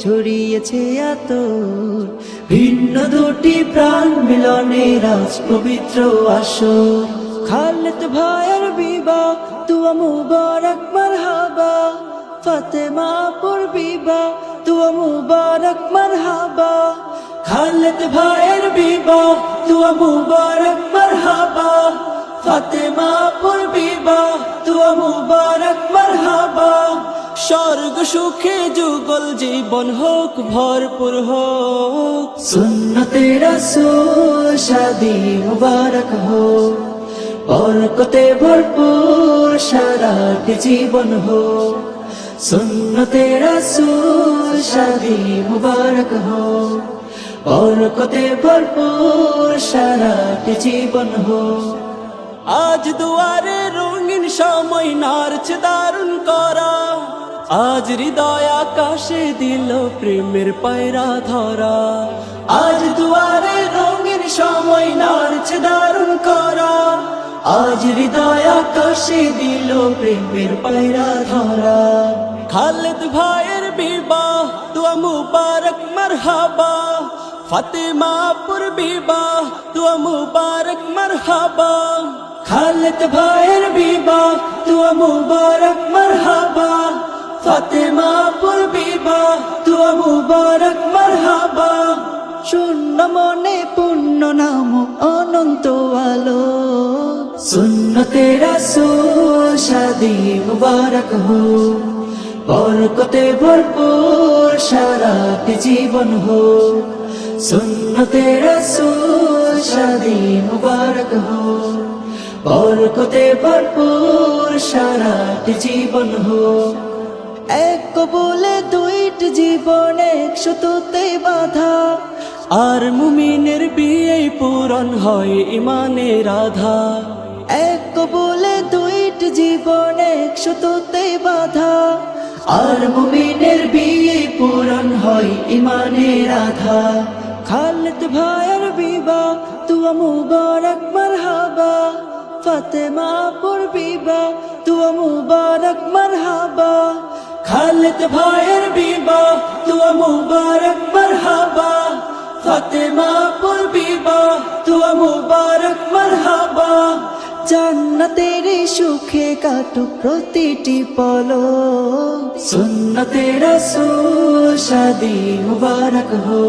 ছড়িয়েছে আতর। ভিন্ন দুটি প্রাণ মিলনে রাজ পবিত্র আসর। খালেদ ভাইয়ের বিবাহ, তুয়া মুবারক, মারহাবা। ফাতেমা বিবাহ, তুয়া মুবারক, মারহাবা। খালেদ ভাইয়ের বিবাহ, তুয়া মুবারক, মারহাবা। ফাতেমা বিবাহ, তুয়া মুবারক, মারহাবা। স্বর্গ সুখে যুগল জীবন হোক ভরপুর হোক। সুন্নতে রসুল শাদি মুবারক হোক। বরকতে ভরপুর সারাটি জীবন হোক। সুন্নতে রসুল শাদি মুবারক হোক। বরকতে ভরপুর সারাটি জীবন হোক। আজ দুয়ারে রঙিন সময় নারছে দারুণ করা। আজ হৃদয় আকাশে দিল প্রেমের পায়রা ধরা। আজ দুয়ারে রঙিন সময় নারছে দারুণ করা। আজ হৃদয় আকাশে দিল প্রেমের পায়রা ধরা। খালেদ ভাইয়ের বিবাহ তুয়া মুবারক, মারহাবা। ফাতেমা পুর বিবাহ তুয়া মুবারক, মারহাবা। খালেদ ভাইয়ের বিবাহ তুয়া মুবারক, মারহাবা। ফাতেমা পুর বিবাহ তুয়া মুবারক, মারহাবা। শূন্য মনে পূর্ণ নাম অনন্ত আলো। সুন্নতে রাসূল, শাদি মুবারক হো। বরকতে ভরপুর সারাটি জীবন হো। সুন্নতে রাসূল, শাদি মুবারক হো। বরকতে ভরপুর সারাটি জীবন হো। এক কবুলে দুইটি জীবন, এক সুতোতে বাধা। আর মুমিনের বিয়ে পূরণ হয় ইমানের রাধা এক কবুলে দুইটি জীবন, এক সুতোতে বাধা। আর মুমিনের বিয়ে পূরণ হয় ইমানের রাধা খালেদ ভাইয়ের বিবাহ তুয়া মুবারক, মারহাবা। ফাতেমা পুর বিবাহ তুয়া মুবারক, মারহাবা। খালেদ ভাইয়ের বিবাহ তুয়া মুবারক, মারহাবা। ফাতেমা পুর বিবাহ তুয়া মুবারক, মারহাবা। জান্নাতের সুখে কাটু প্রতিটি পলো সুন্নতে রাসূল, শাদি মুবারক হো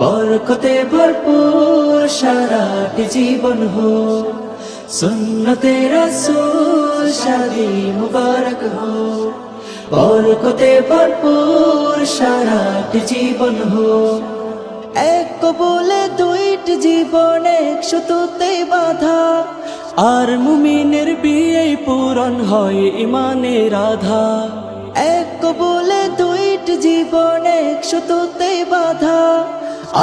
বরকতে ভরপুর সারাটি জীবন হো সুন্নতে রাসূল, শাদি মুবারক হো বরকতে ভরপুর সারাটি জীবন হো এক কবুলে দুইটি জীবন, এক সুতোতে বাধা। আর মুমিনের বিয়ে পূরণ হয় ইমানের রাধা এক কবুলে দুইটি জীবন, এক সুতোতে বাধা।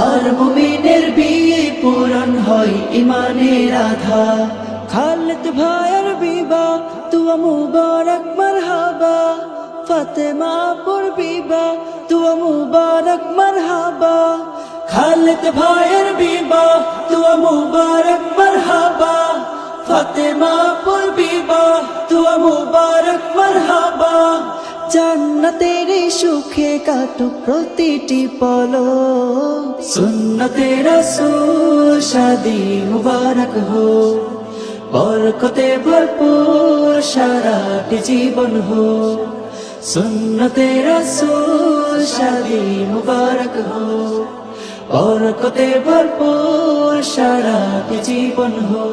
আর মুমিনের বিয়ে পূরণ হয় ইমানের রাধা খালেদ ভাইয়ের বিবাহ তুয়া মুবারক, মারহাবা। ফাতেমা পুর বিবাহ তুয়া মুবারক, মারহাবা। খালেদ ভাইয়ের বিবাহ তুয়া মুবারক, মারহাবা। ফাতেমা পুর বিবাহ তুয়া মুবারক, মারহাবা। জান্নাতের সুখে কাটু প্রতিটি পলো সুন্নতে রাসূল, শাদি মুবারক হো বরকতে ভরপুর সারাটি জীবন হো সুন্নতে রসুল শাদি মুবারক হো। বরকতে ভরপুর সারা জীবন হো।